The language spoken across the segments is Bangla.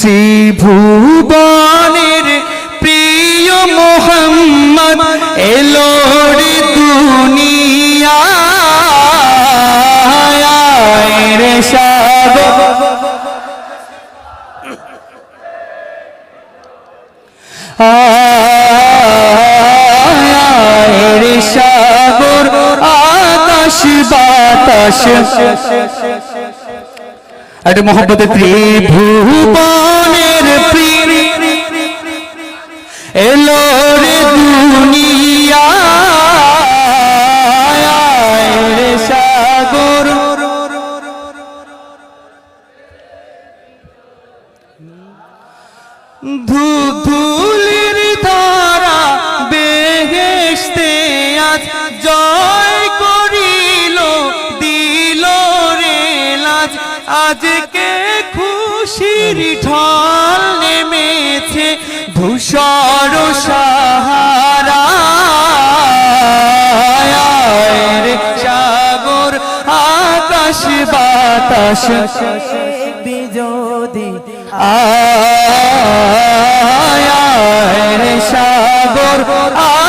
ত্রিভুবনের প্রিয় মোহাম্মদ এলো রে দুনিয়া। রে সাগর। রে সাগর আকাশ বাতাস। একটা মোহাম্মদের ত্রিভুবনের প্রিয় এলো আজকে খুশির ঢল নেমেছে ধূসর সাহারা। সাগর আকাশ বাতাস। বিজোদি। আয় সাগর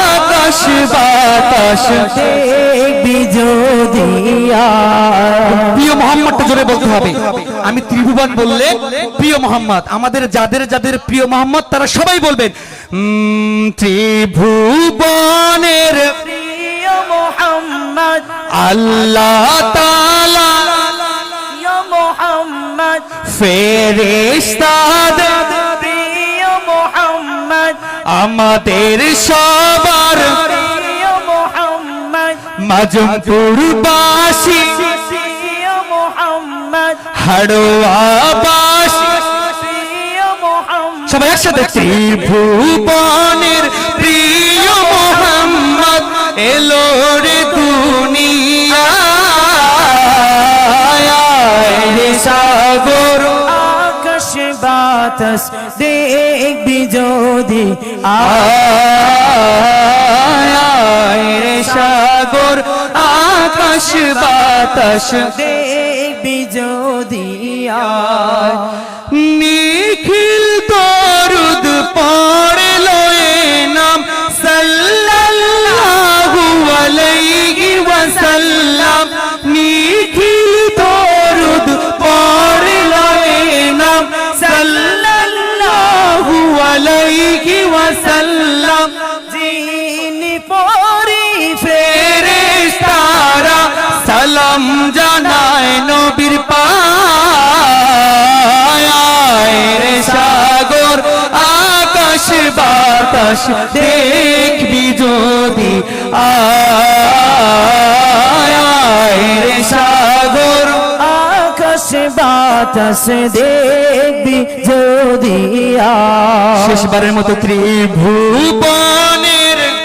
আকাশ বাতাস। যদি প্রিয় মোহাম্মদটা জোরে বলতে হবে। আমি ত্রিভুবন বললে প্রিয় মোহাম্মদ আমাদের যাদের যাদের প্রিয় মোহাম্মদ তারা সবাই বলবেন ত্রিভুবনের প্রিয় মোহাম্মদ আল্লাহ তাআলা প্রিয় মোহাম্মদ ফেরেশতাদের প্রিয় মোহাম্মদ আমাদের সবার মাজমপুরবাসী হাড়োয়াবাসী। সবাই একসাথে ত্রিভুবনের প্রিয় মোহাম্মদ এলো রে দুনিয়া সাগর। আকাশ বাতাস দেখবি যদি আয়। আকাশ বাতাস দেখবি যদি নিখিল দরুদ পড়ল এ নাম, সাল্লাল্লাহু আলাইহি ওয়াসাল্লাম। নিখিল দরুদ পড়ল এ নাম, সাল্লাল্লাহু আলাইহি ওয়াসাল্লাম। বাতাস দেখবি যদি আয় সাগর। আকাশ বাতাস দেখবি যদি শেষবারের মতো ত্রিভুবনের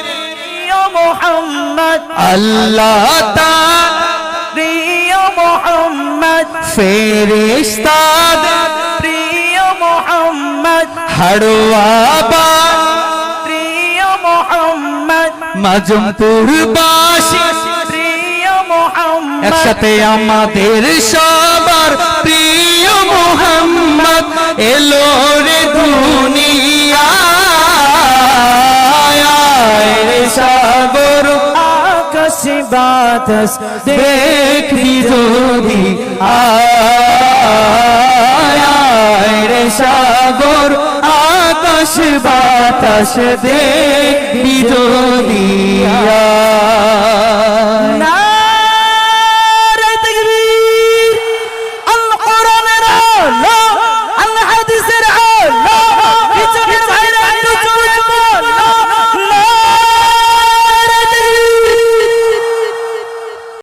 প্রিয় মোহাম্মদ। আল্লাহ প্রিয় মোহাম্মদ। ফেরেশতাদের প্রিয় মোহাম্মদ। হাড়োয়াবা মোহাম্মদ। একসাথে আমাদের সবার প্রিয় মোহাম্মদ এলো রে দুনিয়া। সাগর। আকাশ বাতাস দেখবি যদি আয় রে সাগর। আকাশ বাতাস দেখ বিজলিয়া